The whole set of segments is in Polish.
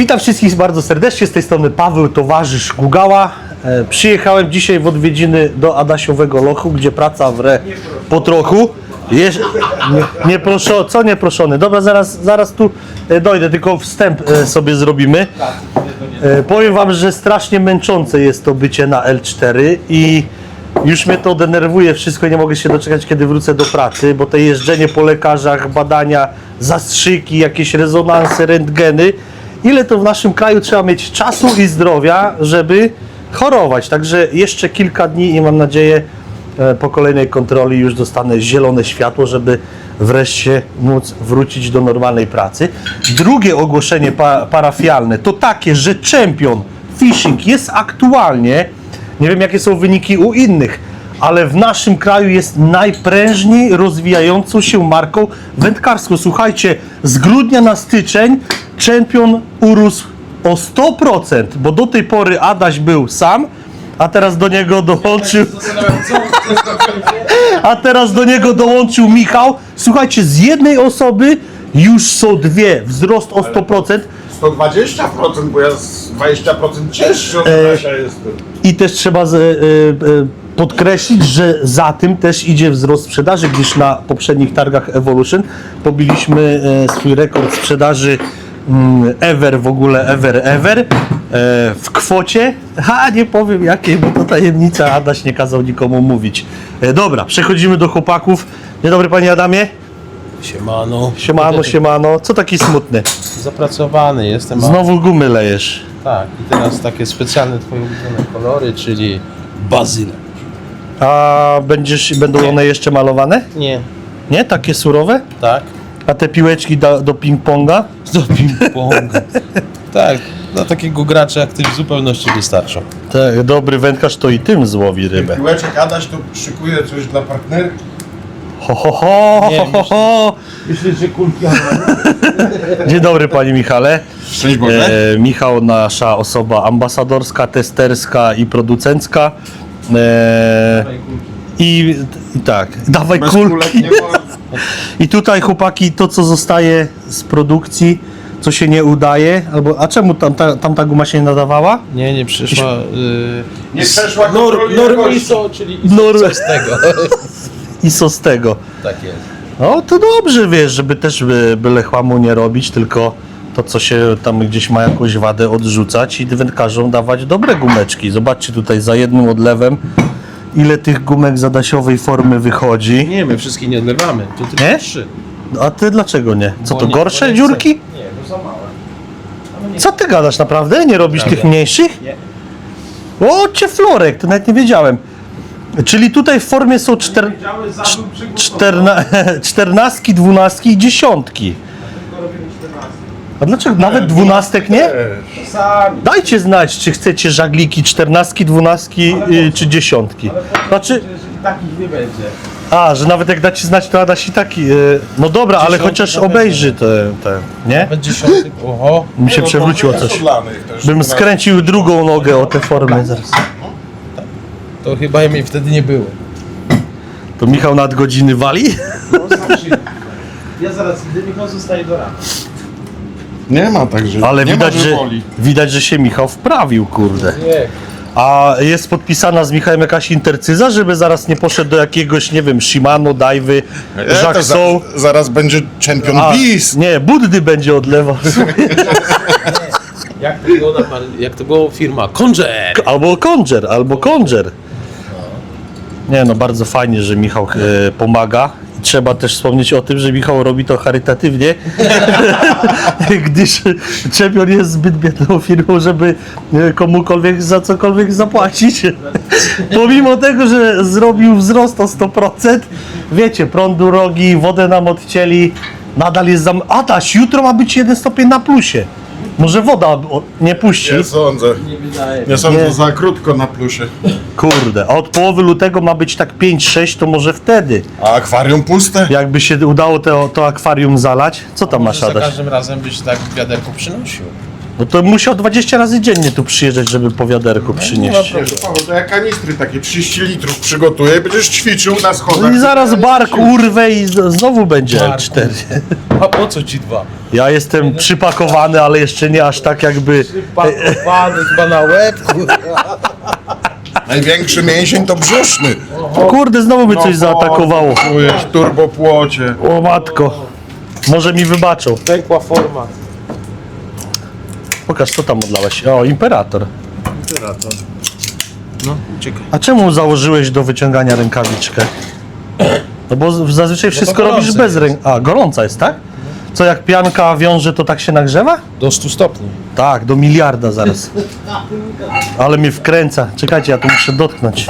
Witam wszystkich bardzo serdecznie, z tej strony Paweł, towarzysz Gugała. E, przyjechałem dzisiaj w odwiedziny do Adasiowego Lochu, gdzie praca wre po trochu. Jeż, nie, nie proszo, co nie proszony? Dobra, zaraz, zaraz tu e, dojdę, tylko wstęp e, sobie zrobimy. E, powiem wam, że strasznie męczące jest to bycie na L4 i już mnie to denerwuje wszystko nie mogę się doczekać, kiedy wrócę do pracy, bo to jeżdżenie po lekarzach, badania, zastrzyki, jakieś rezonanse, rentgeny, ile to w naszym kraju trzeba mieć czasu i zdrowia, żeby chorować. Także jeszcze kilka dni i mam nadzieję e, po kolejnej kontroli już dostanę zielone światło, żeby wreszcie móc wrócić do normalnej pracy. Drugie ogłoszenie pa parafialne to takie, że Champion Fishing jest aktualnie, nie wiem jakie są wyniki u innych, ale w naszym kraju jest najprężniej rozwijającą się marką wędkarską. Słuchajcie, z grudnia na styczeń Champion urósł o 100%, bo do tej pory Adaś był sam, a teraz do niego dołączył a teraz do niego dołączył Michał. Słuchajcie, z jednej osoby już są dwie, wzrost o 100%. 120%, bo ja z 20% cięższy od E, Kasia jestem. I też trzeba z, e, e, podkreślić, że za tym też idzie wzrost sprzedaży, gdyż na poprzednich targach Evolution pobiliśmy e, swój rekord sprzedaży ever w ogóle, ever, ever e, w kwocie, a nie powiem jakiej, bo to tajemnica, Adaś nie kazał nikomu mówić. E, Dobra, przechodzimy do chłopaków. Dzień dobry panie Adamie. Siemano. Siemano, siemano. Co taki smutny? Zapracowany jestem. Znowu gumy lejesz. Tak, i teraz takie specjalne twoje ulubione kolory, czyli bazyle. A będziesz, będą one jeszcze malowane? Nie. Nie? Takie surowe? Tak? A te piłeczki do, do ping-ponga? Do ping-ponga. tak, dla takiego gracza jak ty w zupełności wystarczą. Tak, dobry wędkarz to i tym złowi rybę. Piłeczek Adaś tu szykuje coś dla partnerki. Ho, ho, ho, Nie, ho, ho, ho. Myślisz, że kulki Dzień dobry panie Michale. Szczęść Boże. E, Michał, nasza osoba ambasadorska, testerska i producencka. E, i, I tak, dawaj Bez kulki. kulek nie wolno. I tutaj chłopaki, to co zostaje z produkcji, co się nie udaje, albo a czemu tam ta, tam ta guma się nie nadawała? Nie, nie przyszła. Yy, Nie przeszła nor, kontroli Normiso, czyli ISO, Nor- z tego. I co z tego? tak jest. No to dobrze, wiesz, żeby też by, byle chłamu nie robić, tylko to, co się tam gdzieś ma jakąś wadę odrzucać i wędkarzom dawać dobre gumeczki. Zobaczcie tutaj za jednym odlewem, ile tych gumek z adasiowej formy wychodzi. Nie, my wszystkich nie odlewamy. To tylko Nie? trzy. A ty dlaczego nie? Co Bo to, nie- gorsze nie dziurki? chcę. Nie, bo za małe. Co ty gadasz naprawdę? Nie robisz Prawda. tych mniejszych? Nie. O, cieflorek, to nawet nie wiedziałem. Czyli tutaj w formie są czter... czterna... czternastki, dwunastki i dziesiątki. A dlaczego nawet dwunastek nie? Sami. Dajcie znać, czy chcecie żagliki czternastki, dwunastki y, czy dziesiątki. Znaczy, Takich nie będzie. a, że nawet jak dacie znać, to Adaś i taki. y, No dobra, ale Dziesiątki chociaż na pewno obejrzy te, te, nie? Będzie dziesiąty. Oho. Mi się No, przewróciło coś. Bym skręcił drugą nogę o te formy zaraz. To chyba mnie wtedy nie było. To Michał nadgodziny wali? Ja zaraz, gdy Michał zostaje do rana. Nie ma także. Ale nie widać, ma, że, woli. widać, że się Michał wprawił, kurde. Nie. A jest podpisana z Michałem jakaś intercyza, żeby zaraz nie poszedł do jakiegoś, nie wiem, Shimano, Dajwy, E, to Jackson. za, zaraz będzie Champion A, Beast. nie, Buddy będzie odlewał. Jak to było, na- jak to było firma? Conjer! Albo Conjer, albo Conjer. Nie no, bardzo fajnie, że Michał e, pomaga. Trzeba też wspomnieć o tym, że Michał robi to charytatywnie, gdyż Champion jest zbyt biedną firmą, żeby e, komukolwiek za cokolwiek zapłacić. Pomimo tego, że zrobił wzrost o 100%, wiecie, prądu rogi, wodę nam odcięli, nadal jest zam... Adaś, jutro ma być jeden stopień na plusie. Może woda o- nie puści? Nie sądzę. Nie sądzę, Nie. za krótko na plusie. Kurde, a od połowy lutego ma być tak 5-6, to może wtedy. A akwarium puste? Jakby się udało to, to akwarium zalać, co tam masz, Może za Adaś? każdym razem byś tak wiaderko przynosił. No to musiał 20 razy dziennie tu przyjeżdżać, żeby po wiaderku przynieść. Wiesz, Paweł, to ja kanistry takie 30 litrów przygotuję i będziesz ćwiczył na No schodach. i zaraz bark urwę i z- znowu będzie Bark. L4. A po co ci dwa? Ja jestem przypakowany, ale jeszcze nie aż tak jakby... Pakowany chyba na łeb. Największy mięsień to brzuszny. Kurde, znowu mnie coś zaatakowało. Czujesz, turbopłocie. O matko. Może mi wybaczą. Pękła forma. Pokaż, co tam odlałeś. O, Imperator. Imperator. No, uciekaj. A czemu założyłeś do wyciągania rękawiczkę? No bo z- zazwyczaj wszystko gorące robisz bez jest. ręk... A, gorąca jest, tak? Co, jak pianka wiąże, to tak się nagrzewa? Do 100 stopni. Tak, do miliarda zaraz. Ale mnie wkręca. Czekajcie, ja tu muszę dotknąć.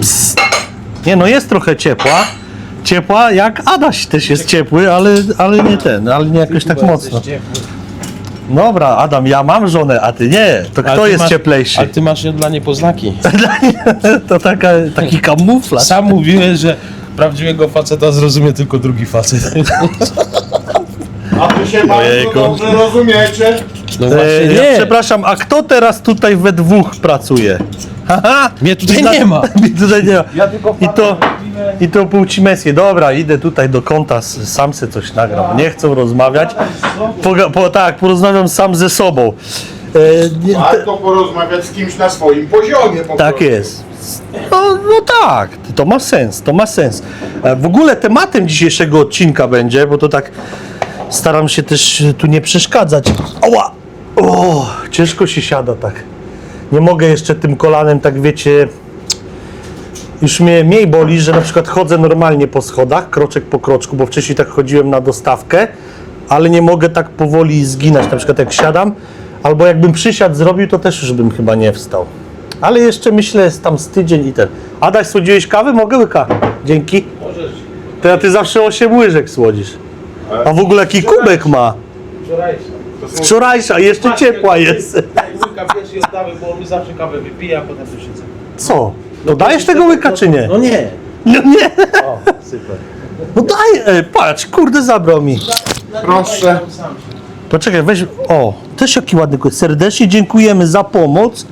Psst. Nie no, jest trochę ciepła. Ciepła, jak Adaś też jest ciepły, ale, ale nie ten, ale nie jakoś tak mocno. Dobra, Adam, ja mam żonę, a ty nie. To Ale kto ty jest masz- cieplejszy? Ale ty masz dla niej poznaki. To taka, taki kamuflaż. Sam mówiłeś, że prawdziwego faceta zrozumie tylko drugi facet. A wy się bardzo Ojejku. dobrze rozumiecie. No E, właśnie ja nie. przepraszam, a kto teraz tutaj we dwóch pracuje? Haha, Mnie tutaj nie ma. Mnie tutaj nie ma. Ja tylko I to, I to płci męskie. Dobra, idę tutaj do konta, s- sam se coś nagram. Nie chcą rozmawiać. Poga- po, tak, porozmawiam sam ze sobą. E, nie, Warto porozmawiać z kimś na swoim poziomie. Po tak prostu. jest. No, no tak, to ma sens, to ma sens. E, W ogóle tematem dzisiejszego odcinka będzie, bo to tak staram się też e, tu nie przeszkadzać. Oła! O, ciężko się siada tak. Nie mogę jeszcze tym kolanem, tak wiecie, już mnie mniej boli, że na przykład chodzę normalnie po schodach, kroczek po kroczku, bo wcześniej tak chodziłem na dostawkę, ale nie mogę tak powoli zginać, na przykład jak siadam, albo jakbym przysiad zrobił, to też już bym chyba nie wstał. Ale jeszcze myślę, jest tam z tydzień i ten. Adaś, słodziłeś kawę? Mogę łyka. Dzięki. To ja ty zawsze 8 łyżek słodzisz. A w ogóle jaki kubek ma? Wczorajsza, jeszcze ciepła jest. Pierwszy oddamy, bo mi zawsze kawę wypija, a potem siedzę. Co? To dajesz tego łyka czy nie? No nie. No nie. O, super. No daj, e, patrz, kurde zabrał mi. Proszę. Poczekaj, weź, o, też jaki ładny. Serdecznie dziękujemy za pomoc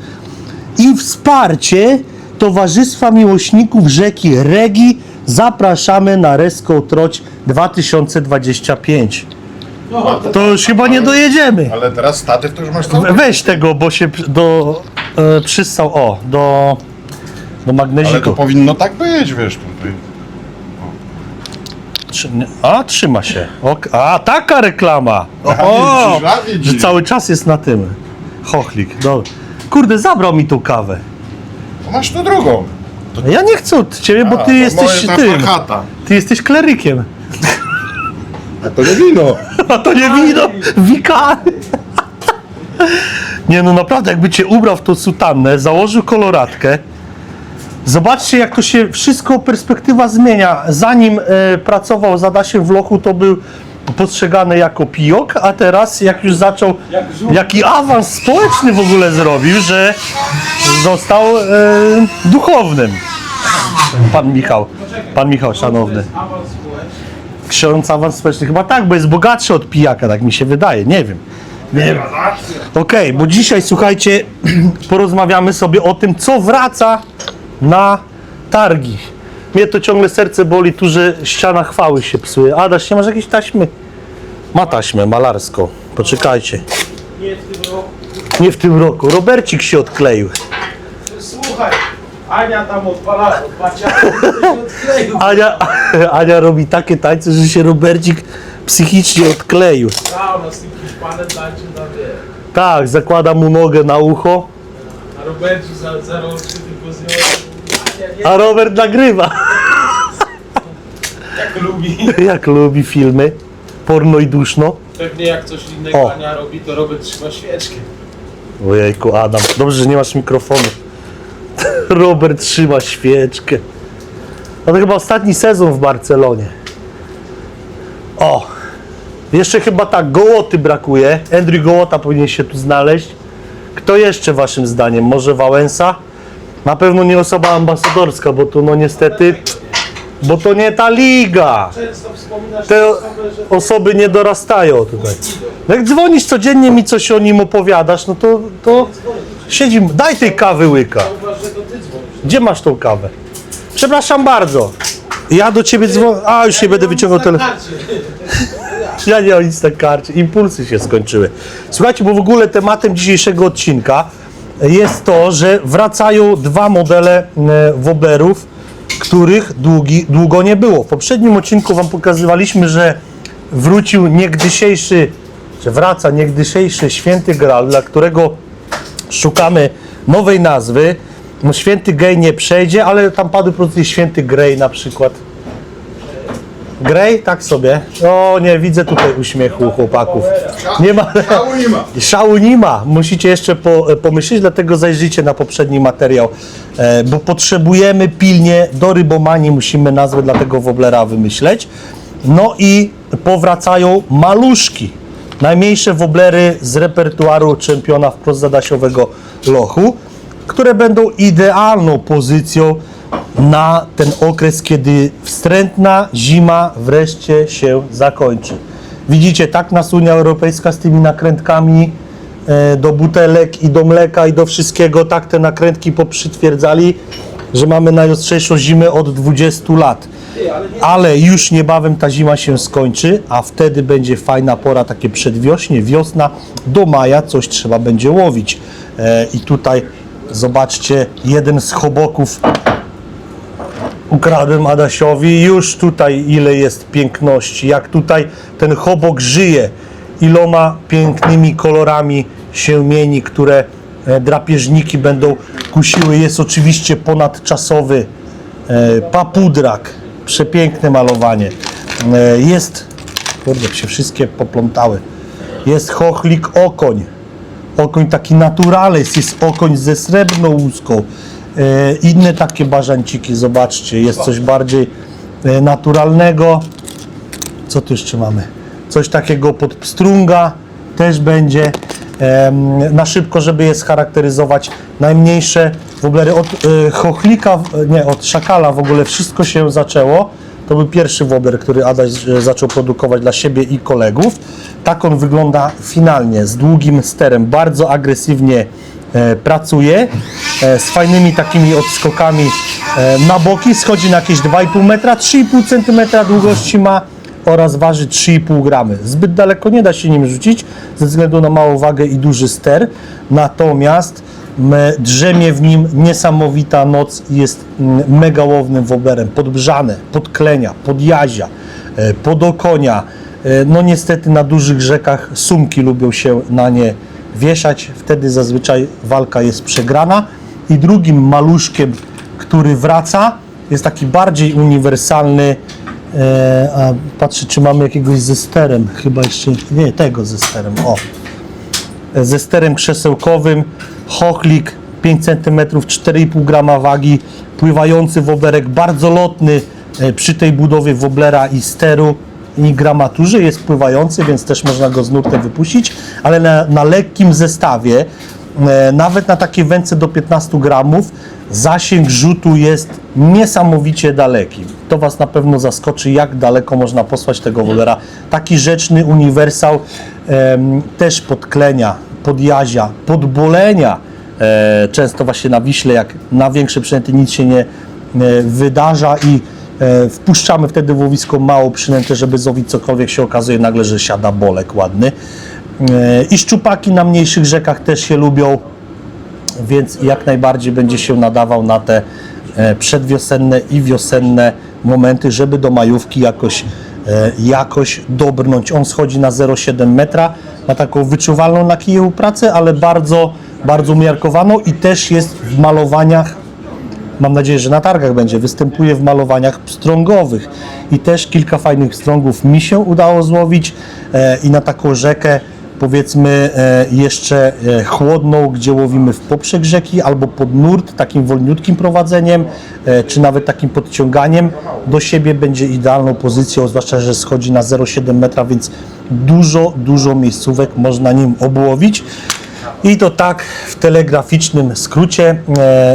i wsparcie Towarzystwa Miłośników Rzeki Regi. Zapraszamy na Reską Troć 2025. To już chyba nie dojedziemy. Ale teraz statyw to już masz? We- Weź tego, bo się do, e, przystał, o, do, do Ale to magneziku. powinno tak być, wiesz, tutaj. Trzy- nie- A, trzyma się. Ok, A, taka reklama. O, widzisz, a widzisz. że cały czas jest na tym. Chochlik, dobra. Kurde, zabrał mi tą kawę. To masz tu drugą. Ja nie chcę od ciebie, bo A, ty to jesteś moja ta tym. chata. Ty jesteś klerykiem. A to nie wino. A to nie wino, wikary. Nie no naprawdę, jakby cię ubrał w tą sutannę, założył koloratkę. Zobaczcie, jak to się wszystko perspektywa zmienia. Zanim e, pracował z Adasiem w lochu, to był postrzegany jako pijok, a teraz jak już zaczął, jaki awans społeczny w ogóle zrobił, że został e, duchownym. Pan Michał, pan Michał szanowny. Ksiądz awans społeczny, chyba tak, bo jest bogatszy od pijaka, tak mi się wydaje, nie wiem. Nie wiem. Okej, bo dzisiaj słuchajcie, porozmawiamy sobie o tym, co wraca na targi. Mnie to ciągle serce boli tu, że ściana chwały się psuje. Adaś, nie masz jakiejś taśmy? Ma taśmę malarską. Poczekajcie. Nie w tym roku. Nie w tym roku. Robercik się odkleił. Słuchaj, Ania tam odpala, odkleił. Ania, Ania robi takie tańce, że się Robercik psychicznie odkleił. A ona z tym Hiszpanem tańczy na wie. Tak, zakłada mu nogę na ucho, A Roberci za, za rączkę tylko z nią. Ania nie a Robert nagrywa. jak lubi. Jak lubi filmy. Porno i duszno. Pewnie jak coś innego O. Ania robi, to Robert trzyma świeczkę. Ojejku, Adam, dobrze, że nie masz mikrofonu. Robert trzyma świeczkę. No to chyba ostatni sezon w Barcelonie. O! Jeszcze chyba tak, Gołoty brakuje. Andrew Gołota powinien się tu znaleźć. Kto jeszcze waszym zdaniem? Może Wałęsa? Na pewno nie osoba ambasadorska, bo tu no niestety bo to nie ta liga. Te osoby nie dorastają tutaj. No Jak dzwonisz codziennie mi coś o nim opowiadasz, no to, to siedzimy. Daj tej kawy łyka. Gdzie masz tą kawę? Przepraszam bardzo. Ja do ciebie dzwonię. A, już nie będę wyciągał telefonu. Ja nie mam nic na karcie. Impulsy się skończyły. Słuchajcie, bo w ogóle tematem dzisiejszego odcinka jest to, że wracają dwa modele e, woblerów, których długi, długo nie było. W poprzednim odcinku Wam pokazywaliśmy, że wrócił niegdysiejszy, że wraca niegdysiejszy święty Graal, dla którego szukamy nowej nazwy. No, święty Gej nie przejdzie, ale tam padły produkty święty Grey na przykład. Grey? Tak sobie. O nie, widzę tutaj uśmiechu chłopaków. Nie ma. Szału nie ma. Szału nie ma. Musicie jeszcze po, pomyśleć, dlatego zajrzyjcie na poprzedni materiał, e, bo potrzebujemy pilnie do rybomanii, musimy nazwę dla tego woblera wymyśleć. No i powracają maluszki. Najmniejsze woblery z repertuaru czempiona wprost zadasiowego lochu, które będą idealną pozycją na ten okres, kiedy wstrętna zima wreszcie się zakończy. Widzicie, tak nas Unia Europejska z tymi nakrętkami e, do butelek i do mleka i do wszystkiego, tak te nakrętki poprzytwierdzali, że mamy najostrzejszą zimę od 20 lat. Ale już niebawem ta zima się skończy, a wtedy będzie fajna pora, takie przedwiośnie, wiosna, do maja coś trzeba będzie łowić. E, I tutaj zobaczcie, jeden z choboków ukradłem Adasiowi. Już tutaj ile jest piękności, jak tutaj ten chobok żyje, iloma pięknymi kolorami się mieni, które e, drapieżniki będą kusiły. Jest oczywiście ponadczasowy e, papudrak, przepiękne malowanie. E, Jest, kurde, się wszystkie poplątały. Jest chochlik okoń. Okoń taki naturales, jest okoń ze srebrną łuską. E, inne takie bażanciki, zobaczcie, jest coś bardziej e, naturalnego. Co tu jeszcze mamy? Coś takiego pod pstrunga też będzie. Em, na szybko, żeby je scharakteryzować. Najmniejsze woblery od e, chochlika, nie, od szakala w ogóle wszystko się zaczęło. To był pierwszy wobler, który Adaś e, zaczął produkować dla siebie i kolegów. Tak on wygląda finalnie, z długim sterem, bardzo agresywnie e, pracuje, e, z fajnymi takimi odskokami na boki, schodzi na jakieś 2,5 metra, 3,5 cm długości ma oraz waży 3,5 gramy. Zbyt daleko nie da się nim rzucić ze względu na małą wagę i duży ster, natomiast drzemie w nim niesamowita noc jest mm, mega łownym woblerem. Podbrzane, podklenia, podjazia, e, podokonia. E, No niestety na dużych rzekach sumki lubią się na nie wieszać, wtedy zazwyczaj walka jest przegrana. I drugim maluszkiem, który wraca, jest taki bardziej uniwersalny, E, a patrzę, czy mamy jakiegoś ze sterem. Chyba jeszcze nie, tego ze sterem. O. Ze sterem krzesełkowym. Chochlik 5 cm, 4,5 grama wagi. Pływający woblerek, bardzo lotny e, przy tej budowie woblera i steru i gramaturze. Jest pływający, więc też można go z nurtem wypuścić, ale na, na lekkim zestawie, e, nawet na takiej wędce do 15 gramów, zasięg rzutu jest niesamowicie daleki. To Was na pewno zaskoczy, jak daleko można posłać tego wolera. Taki rzeczny uniwersał też podklenia, podjazia, podbolenia. E, często właśnie na Wiśle, jak na większe przynęty nic się nie e, wydarza i e, wpuszczamy wtedy w łowisko mało przynętę, żeby złowić cokolwiek się okazuje nagle, że siada bolek ładny. I szczupaki na mniejszych rzekach też się lubią więc jak najbardziej będzie się nadawał na te przedwiosenne i wiosenne momenty, żeby do majówki jakoś, jakoś dobrnąć. On schodzi na 0,7 metra, ma taką wyczuwalną na kijewu pracę, ale bardzo, bardzo umiarkowaną i też jest w malowaniach mam nadzieję, że na targach będzie, występuje w malowaniach pstrągowych i też kilka fajnych pstrągów mi się udało złowić e, i na taką rzekę powiedzmy e, jeszcze e, chłodną, gdzie łowimy w poprzek rzeki albo pod nurt, takim wolniutkim prowadzeniem, e, czy nawet takim podciąganiem do siebie będzie idealną pozycją, zwłaszcza, że schodzi na 0,7 metra, więc dużo, dużo miejscówek można nim obłowić. I to tak w telegraficznym skrócie.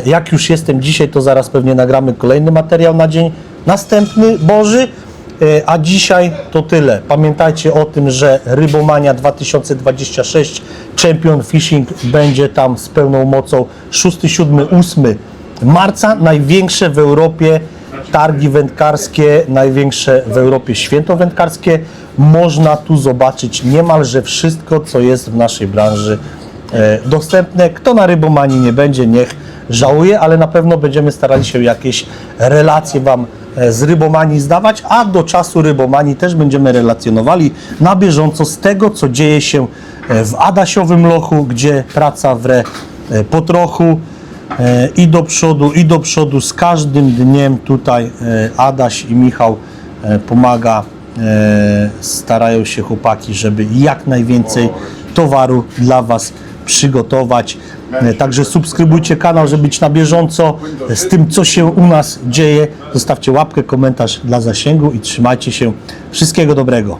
Jak już jestem dzisiaj, to zaraz pewnie nagramy kolejny materiał na dzień następny Boży. E, A dzisiaj to tyle. Pamiętajcie o tym, że Rybomania 2026 Champion Fishing będzie tam z pełną mocą 6, 7, 8 marca. Największe w Europie targi wędkarskie, największe w Europie święto wędkarskie. Można tu zobaczyć niemalże wszystko, co jest w naszej branży e, dostępne. Kto na Rybomanii nie będzie, niech żałuje, ale na pewno będziemy starali się jakieś relacje Wam z Rybomanii zdawać, a do czasu Rybomanii też będziemy relacjonowali na bieżąco z tego, co dzieje się e, w Adasiowym Lochu, gdzie praca wre e, po trochu e, i do przodu, i do przodu. Z każdym dniem tutaj e, Adaś i Michał e, pomaga, e, starają się chłopaki, żeby jak najwięcej towaru dla Was przygotować. E, Także subskrybujcie kanał, żeby być na bieżąco z tym, co się u nas dzieje. Zostawcie łapkę, komentarz dla zasięgu i trzymajcie się. Wszystkiego dobrego.